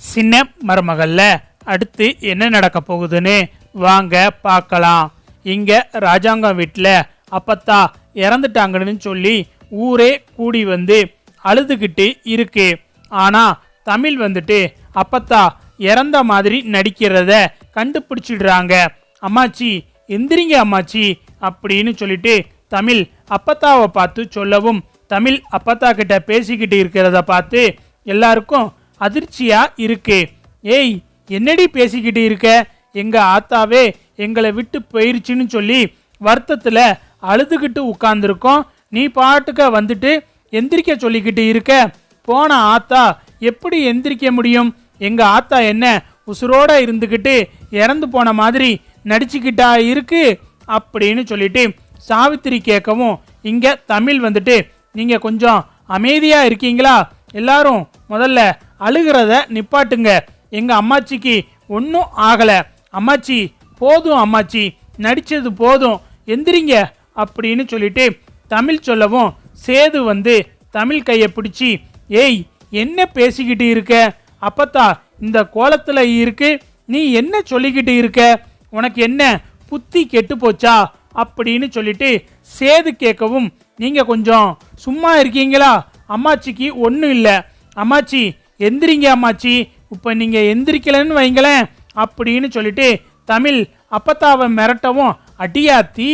சின்ன மருமகள்ல அடுத்து என்ன நடக்க போகுதுன்னு வாங்க பார்க்கலாம். இங்க ராஜாங்கம் வீட்டில் அப்பத்தா இறந்துட்டாங்கன்னு சொல்லி ஊரே கூடி வந்து அழுதுகிட்டு இருக்கு. ஆனால் தமிழ் வந்துட்டு அப்பத்தா இறந்த மாதிரி நடிக்கிறத கண்டுபிடிச்சிடுறாங்க. அம்மாச்சி எந்திரிங்க அம்மாச்சி அப்படின்னு சொல்லிட்டு தமிழ் அப்பத்தாவை பார்த்து சொல்லவும் தமிழ் அப்பத்தா கிட்ட பேசிக்கிட்டு இருக்கிறத பார்த்து எல்லாருக்கும் அதிர்ச்சியா இருக்கு. ஏய் என்னடி பேசிக்கிட்டு இருக்க? எங்க ஆத்தாவே எங்களை விட்டு போயிருச்சுன்னு சொல்லி வருத்தத்தில் அழுதுகிட்டு உட்காந்துருக்கோம் நீ பாட்டுக்க வந்துட்டு எந்திரிக்க சொல்லிக்கிட்டு இருக்க. போன ஆத்தா எப்படி எந்திரிக்க முடியும்? எங்க ஆத்தா என்ன உசுரோட இருந்துக்கிட்டு இறந்து போன மாதிரி நடிச்சுக்கிட்டா இருக்கு? அப்படின்னு சொல்லிட்டு சாவித்திரி கேட்கவும் இங்க தமிழ் வந்துட்டு நீங்க கொஞ்சம் அமைதியா இருக்கீங்களா? எல்லாரும் முதல்ல அழுகிறத நிப்பாட்டுங்க. எங்கள் அம்மாச்சிக்கு ஒன்றும் ஆகலை. அம்மாச்சி போதும் அம்மாச்சி நடித்தது போதும் எந்திரிங்க அப்படின்னு சொல்லிட்டு தமிழ் சொல்லவும் சேது வந்து தமிழ் கையை பிடிச்சி ஏய் என்ன பேசிக்கிட்டு இருக்க? அப்பத்தா இந்த கோலத்தில் இருக்கு. நீ என்ன சொல்லிக்கிட்டு இருக்க? உனக்கு என்ன புத்தி கெட்டு போச்சா? அப்படின்னு சொல்லிட்டு சேது கேட்கவும் நீங்கள் கொஞ்சம் சும்மா இருக்கீங்களா? அம்மாச்சிக்கு ஒன்றும் இல்லை. அம்மாச்சி எந்திரிங்க அம்மாச்சி. இப்போ நீங்கள் எந்திரிக்கலன்னு வைங்களேன். அப்படின்னு சொல்லிட்டு தமிழ் அப்பத்தாவை மிரட்டவும் அடியாத்தி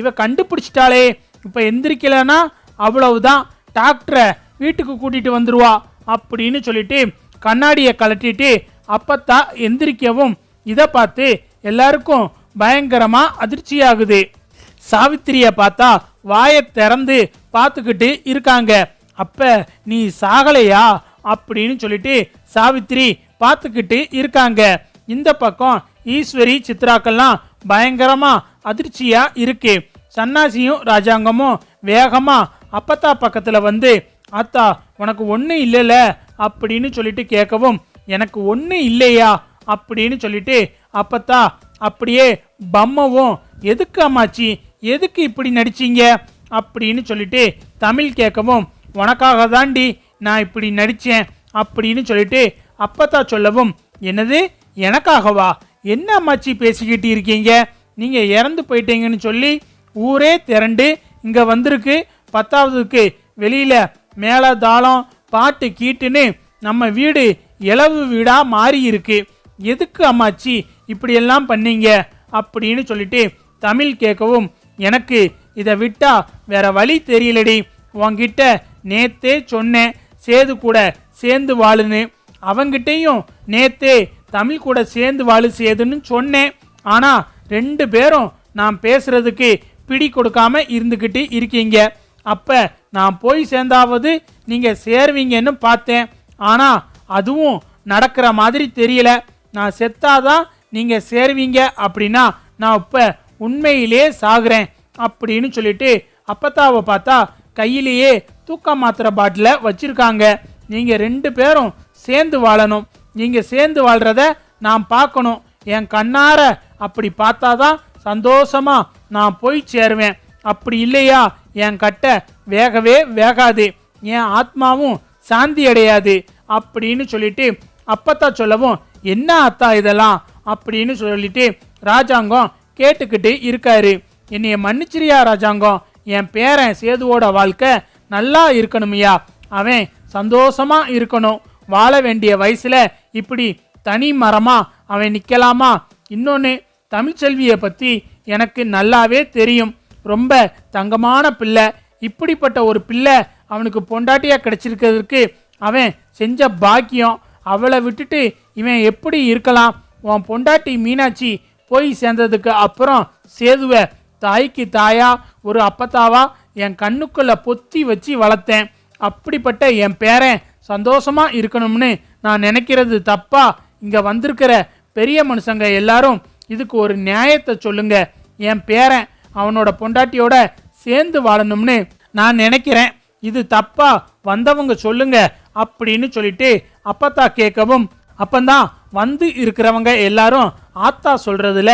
இவ கண்டுபிடிச்சிட்டாளே. இப்போ எந்திரிக்கலைன்னா அவ்வளவுதான். டாக்டரை வீட்டுக்கு கூட்டிட்டு வந்துடுவா அப்படின்னு சொல்லிட்டு கண்ணாடியை கலட்டிட்டு அப்பத்தா எந்திரிக்கவும். இதை பார்த்து எல்லாருக்கும் பயங்கரமாக அதிர்ச்சியாகுது. சாவித்திரியை பார்த்தா வாயை திறந்து பார்த்துக்கிட்டு இருக்காங்க. அப்ப நீ சாகலையா? அப்படின்னு சொல்லிட்டு சாவித்திரி பார்த்துக்கிட்டு இருக்காங்க. இந்த பக்கம் ஈஸ்வரி சித்ராக்கெல்லாம் பயங்கரமா அதிர்ச்சியா இருக்கு. சன்னாசியும் ராஜாங்கமும் வேகமா அப்பத்தா பக்கத்துல வந்து அத்தா உனக்கு ஒண்ணு இல்லைல்ல அப்படின்னு சொல்லிட்டு கேட்கவும் எனக்கு ஒண்ணு இல்லையா? அப்படின்னு சொல்லிட்டு அப்பத்தா அப்படியே பம்மவும் எதுக்கு அம்மாச்சி? எதுக்கு இப்படி நடிச்சீங்க? அப்படின்னு சொல்லிட்டு தமிழ் கேட்கவும் உனக்காக தாண்டி நான் இப்படி நடித்தேன் அப்படின்னு சொல்லிட்டு அப்பத்தா சொல்லவும் என்னது? எனக்காகவா? என்ன அம்மாச்சி பேசிக்கிட்டு இருக்கீங்க? நீங்கள் இறந்து போயிட்டீங்கன்னு சொல்லி ஊரே திரண்டு இங்கே வந்திருக்கு. பத்தாவதுக்கு வெளியில் மேலே தாளம் பாட்டு கீட்டுன்னு நம்ம வீடு இளவு வீடாக மாறி இருக்கு எதுக்கு அம்மாச்சி இப்படியெல்லாம் பண்ணீங்க? அப்படின்னு சொல்லிட்டு தமிழ் கேட்கவும் எனக்கு இதை விட்டா வேற வழி தெரியலடி. உங்ககிட்ட நேத்தே சொன்னேன். சேது கூட சேர்ந்து வாழுன்னு. அவங்கிட்டையும் நேத்தே தமிழ் கூட சேர்ந்து வாழு சேதுன்னு சொன்னேன். ஆனால் ரெண்டு பேரும் நான் பேசுறதுக்கு பிடி கொடுக்காம இருந்துக்கிட்டு இருக்கீங்க. அப்போ நான் போய் சேர்ந்தாவது நீங்கள் சேருவீங்கன்னு பார்த்தேன். ஆனால் அதுவும் நடக்கிற மாதிரி தெரியல. நான் செத்தாதான் நீங்கள் சேருவீங்க அப்படின்னா நான் இப்போ உண்மையிலே சாகுறேன் அப்படின்னு சொல்லிட்டு அப்பத்தாவை பார்த்தா கையிலேயே தூக்க மாத்திரை பாட்டில வச்சிருக்காங்க. நீங்க ரெண்டு பேரும் சேர்ந்து வாழணும். நீங்க சேர்ந்து வாழ்றத நான் பார்க்கணும். என் கண்ணார அப்படி பார்த்தாதான் சந்தோஷமா நான் போய் சேருவேன். அப்படி இல்லையா? என் கட்ட வேகவே வேகாது. என் ஆத்மாவும் சாந்தி அடையாது. அப்படின்னு சொல்லிட்டு அப்பத்தா சொல்லவும் என்ன அத்தா இதெல்லாம்? அப்படின்னு சொல்லிட்டு ராஜாங்கம் கேட்டுக்கிட்டு இருக்காரு. என்னைய மன்னிச்சிரியா ராஜாங்கம்? என் பேரன் சேதுவோட வாழ்க்கை நல்லா இருக்கணுமையா. அவன் சந்தோஷமா இருக்கணும். வாழ வேண்டிய வயசுல இப்படி தனி மரமா அவன் நிக்கலாமா? இன்னொன்று தமிழ்ச்செல்வியை பத்தி எனக்கு நல்லாவே தெரியும். ரொம்ப தங்கமான பிள்ளை. இப்படிப்பட்ட ஒரு பிள்ளை அவனுக்கு பொண்டாட்டியாக கிடைச்சிருக்கிறதுக்கு அவன் செஞ்ச பாக்கியம். அவளை விட்டுட்டு இவன் எப்படி இருக்கலாம்? உன் பொண்டாட்டி மீனாட்சி போய் சேர்ந்ததுக்கு அப்புறம் சேதுவை தாய்க்கு தாயா? ஒரு அப்பத்தாவா என் கண்ணுக்குள்ளே பொத்தி வச்சு வளர்த்தேன். அப்படிப்பட்ட என் பேரன் சந்தோஷமாக இருக்கணும்னு நான் நினைக்கிறது தப்பா? இங்கே வந்திருக்கிற பெரிய மனுஷங்க எல்லாரும் இதுக்கு ஒரு நியாயத்தை சொல்லுங்க. என் பேரன் அவனோட பொண்டாட்டியோட சேர்ந்து வாழணும்னு நான் நினைக்கிறேன். இது தப்பா? வந்தவங்க சொல்லுங்க அப்படின்னு சொல்லிட்டு அப்பத்தா கேட்கவும் அப்பந்தான் வந்து இருக்கிறவங்க எல்லாரும் ஆத்தா சொல்றதுல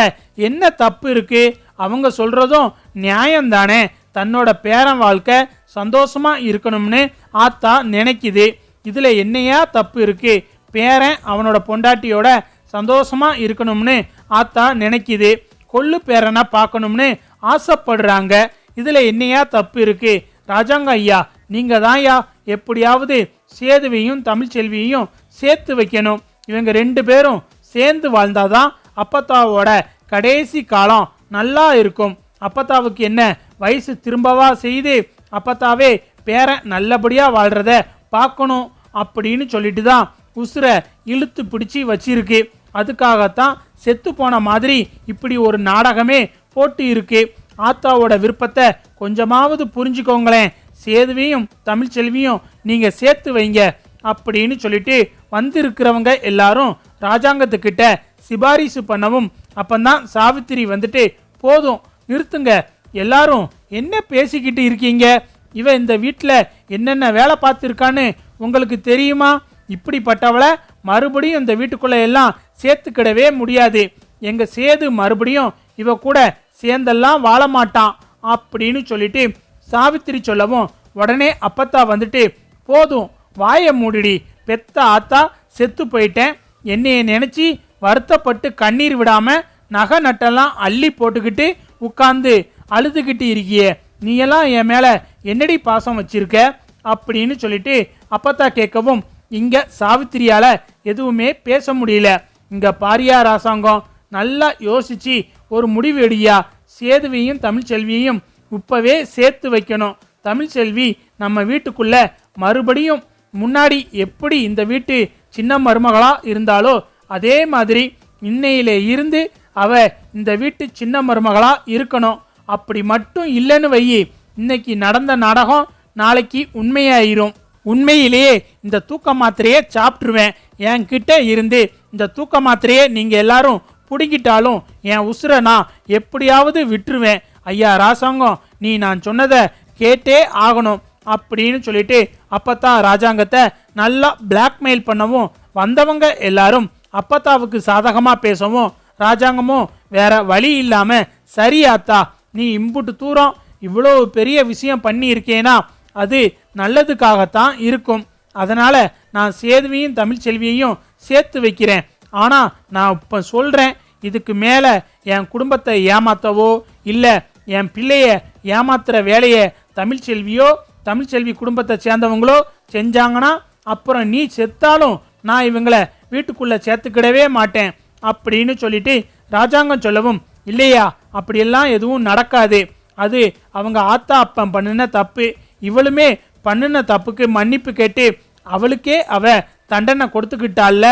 என்ன தப்பு இருக்குது அவங்க சொல்கிறதும் நியாயம்தானே? தன்னோட பேரன் வாழ்க்கை சந்தோஷமாக இருக்கணும்னு ஆத்தா நினைக்குது. இதில் என்னையா தப்பு இருக்குது பேரன் அவனோட பொண்டாட்டியோட சந்தோஷமாக இருக்கணும்னு ஆத்தா நினைக்குது. கொள்ளு பேரனை பார்க்கணும்னு ஆசைப்படுறாங்க. இதில் என்னையா தப்பு இருக்குது ராஜாங்க ஐயா நீங்கள் தான்யா எப்படியாவது சேதுவையும் தமிழ்ச்செல்வியையும் சேர்த்து வைக்கணும். இவங்க ரெண்டு பேரும் சேர்ந்து வாழ்ந்தாதான் அப்பத்தாவோட கடைசி காலம் நல்லா இருக்கும். அப்பத்தாவுக்கு என்ன? வயசு திரும்பவா செய்து அப்பத்தாவே பேரன் நல்லபடியாக வாழ்கிறத பார்க்கணும் அப்படின்னு சொல்லிட்டு தான் உசுரை இழுத்து பிடிச்சி வச்சிருக்கு. அதுக்காகத்தான் செத்து போன மாதிரி இப்படி ஒரு நாடகமே போட்டு இருக்கு. ஆத்தாவோட விருப்பத்தை கொஞ்சமாவது புரிஞ்சுக்கோங்களேன். சேதுவையும் தமிழ்ச்செல்வியும் நீங்கள் சேர்த்து வைங்க அப்படின்னு சொல்லிட்டு வந்திருக்கிறவங்க எல்லாரும் ராஜாங்கத்துக்கிட்ட சிபாரிசு பண்ணவும் அப்பந்தான் சாவித்திரி வந்துட்டு போதும் நிறுத்துங்க. எல்லாரும் என்ன பேசிக்கிட்டு இருக்கீங்க? இவ இந்த வீட்டில் என்னென்ன வேலை பார்த்துருக்கான்னு உங்களுக்கு தெரியுமா? இப்படிப்பட்டவளை மறுபடியும் இந்த வீட்டுக்குள்ளே எல்லாம் சேர்த்துக்கிடவே முடியாது. எங்கள் சேது மறுபடியும் இவ கூட சேர்ந்தெல்லாம் வாழ மாட்டான் அப்படின்னு சொல்லிட்டு சாவித்திரி சொல்லவும் உடனே அப்பத்தா வந்துட்டு போதும் வாயை மூடிடி. பெத்த ஆத்தா செத்து போயிட்டேன். என்னையை நினச்சி வருத்தப்பட்டு கண்ணீர் விடாம நகை நட்டெல்லாம் அள்ளி போட்டுக்கிட்டு உட்கார்ந்து அழுதுகிட்டு இருக்கியே. நீயெல்லாம் என் மேல என்னடி பாசம் வச்சிருக்க? அப்படின்னு சொல்லிட்டு அப்பத்தா கேட்கவும் இங்க சாவித்திரியால எதுவுமே பேச முடியல. இங்க பாரியா ராசாங்கம் நல்லா யோசிச்சு ஒரு முடிவு எடுயா சேதுவையும் தமிழ்ச்செல்வியையும் இப்பவே சேர்த்து வைக்கணும். தமிழ்ச்செல்வி நம்ம வீட்டுக்குள்ள மறுபடியும் முன்னாடி எப்படி இந்த வீட்டு சின்ன மருமகளா இருந்தாலோ அதே மாதிரி இன்னையிலே இருந்து அவ இந்த வீட்டு சின்ன மருமகளா இருக்கணும். அப்படி மட்டும் இல்லைன்னு வையி இன்னைக்கு நடந்த நாடகம் நாளைக்கு உண்மையாயிரும். உண்மையிலேயே இந்த தூக்க மாத்திரையே சாப்பிட்ருவேன் என்கிட்ட இருந்து இந்த தூக்க மாத்திரையே நீங்கள் எல்லாரும் பிடிக்கிட்டாலும் என் உசுரை நான் எப்படியாவது விட்டுருவேன். ஐயா ராசாங்கம் நீ நான் சொன்னதை கேட்டே ஆகணும் அப்படின்னு சொல்லிட்டு அப்பத்தான் ராஜாங்கத்தை நல்லா பிளாக்மெயில் பண்ணவும் வந்தவங்க எல்லாரும் அப்பத்தாவுக்கு சாதகமாக பேசவும் ராஜாங்கமும் வேற வழி இல்லாமல் சரி ஆத்தா நீ இம்புட்டு தூரம் இவ்வளோ பெரிய விஷயம் பண்ணியிருக்கேனா அது நல்லதுக்காகத்தான் இருக்கும். அதனால் நான் சேதுவையும் தமிழ்ச்செல்வியையும் சேர்த்து வைக்கிறேன். ஆனால் நான் இப்போ சொல்கிறேன் இதுக்கு மேலே என் குடும்பத்தை ஏமாத்தவோ இல்லை என் பிள்ளைய ஏமாத்துகிற வேலையை தமிழ்ச்செல்வியோ தமிழ்ச்செல்வி குடும்பத்தை சேர்ந்தவங்களோ செஞ்சாங்கன்னா அப்புறம் நீ செத்தாலும் நான் இவங்களை வீட்டுக்குள்ளே சேர்த்துக்கிடவே மாட்டேன் அப்படின்னு சொல்லிட்டு ராஜாங்கம் சொல்லவும் இல்லையா அப்படியெல்லாம் எதுவும் நடக்காது. அது அவங்க ஆத்தா அப்பன் பண்ணின தப்பு. இவளுமே பண்ணின தப்புக்கு மன்னிப்பு கேட்டு அவளுக்கே அவ தண்டனை கொடுத்துக்கிட்டால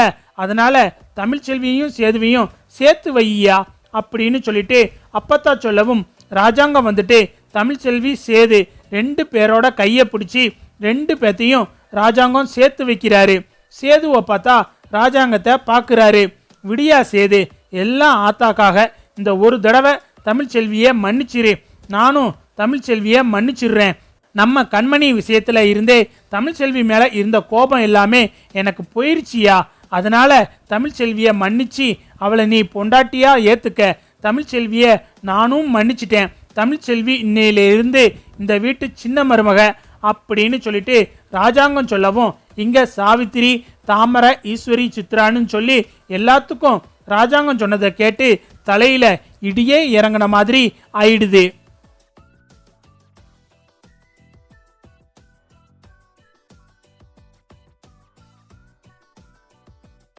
அதனால தமிழ்ச்செல்வியையும் சேதுவையும் சேர்த்து வையா அப்படின்னு சொல்லிட்டு அப்பத்தா சொல்லவும் ராஜாங்கம் வந்துட்டு தமிழ்ச்செல்வி சேது ரெண்டு பேரோட கையை பிடிச்சி ரெண்டு பேத்தையும் ராஜாங்கம் சேர்த்து வைக்கிறாரு. சேதுவை பார்த்தா ராஜாங்கத்தை பார்க்குறாரு. விடியா சேது எல்லாம் ஆத்தாக்காக இந்த ஒரு தடவை தமிழ்ச்செல்வியை மன்னிச்சிரு. நானும் தமிழ்ச்செல்வியை மன்னிச்சிடுறேன். நம்ம கண்மணி விஷயத்தில் இருந்தே தமிழ்ச்செல்வி மேலே இருந்த கோபம் எல்லாமே எனக்கு போயிருச்சியா? அதனால் தமிழ்ச்செல்வியை மன்னிச்சு அவளை நீ பொண்டாட்டியாக ஏற்றுக்க தமிழ்ச்செல்வியை நானும் மன்னிச்சிட்டேன். தமிழ்ச்செல்வி இன்னையிலிருந்து இந்த வீட்டு சின்ன மருமக அப்படின்னு சொல்லிட்டு ராஜாங்கம் சொல்லவும் இங்கே சாவித்திரி தாமரை ஈஸ்வரி சித்ரான்னு சொல்லி எல்லாத்துக்கும் ராஜாங்கம் சொன்னதை கேட்டு தலையில் இடியே இறங்கின மாதிரி ஆயிடுது.